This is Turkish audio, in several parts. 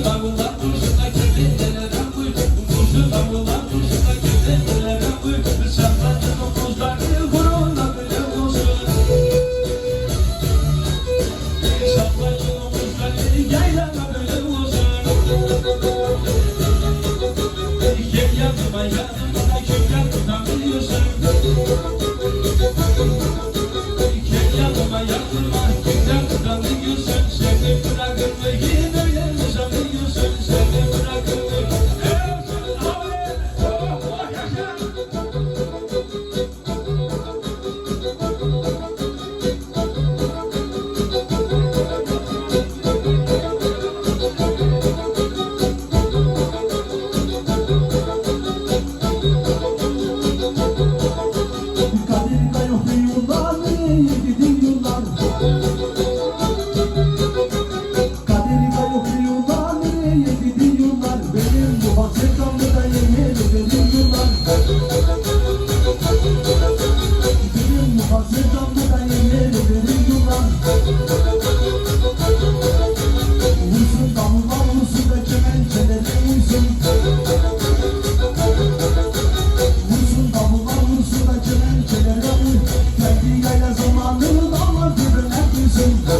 Bunga bunga Listen,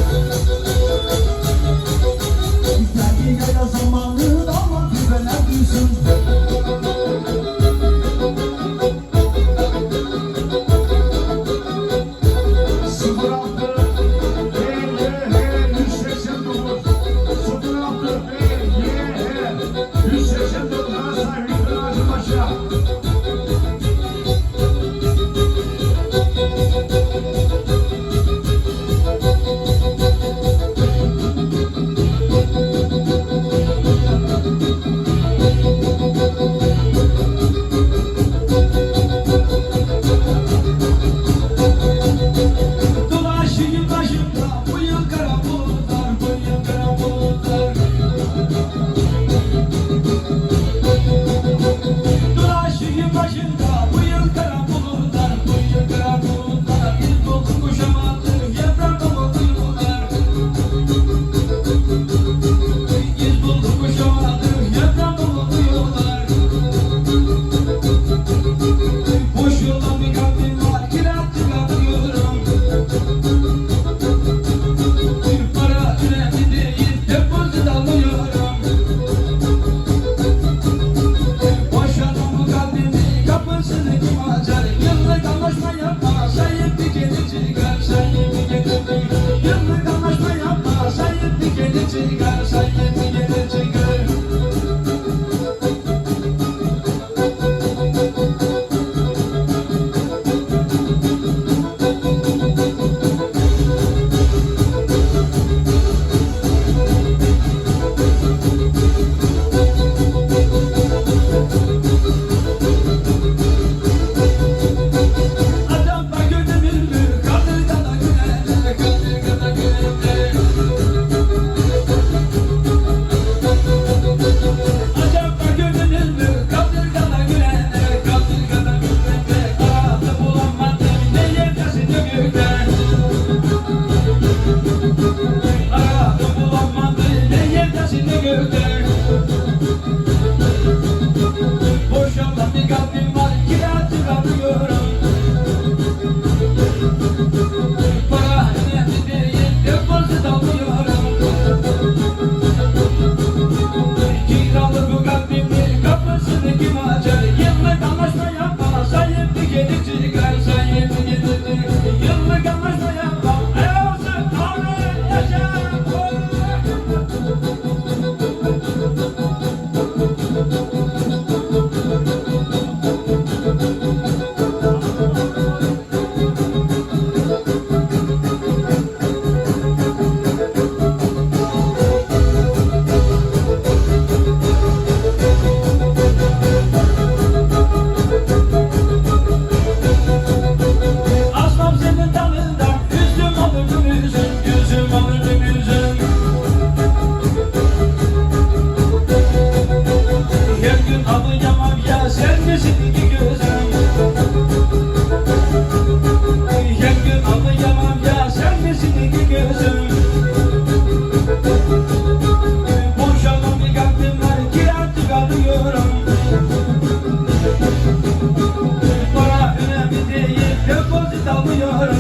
Göğsünü kim açar? Yıllık anlaşma yapar gün alayamam ya sen misin ki güzel? Gün alayamam ya sen misin ki güzel? Boşalan bir kalbim var ki artık alıyorum Para önemli değil depozit alıyorum.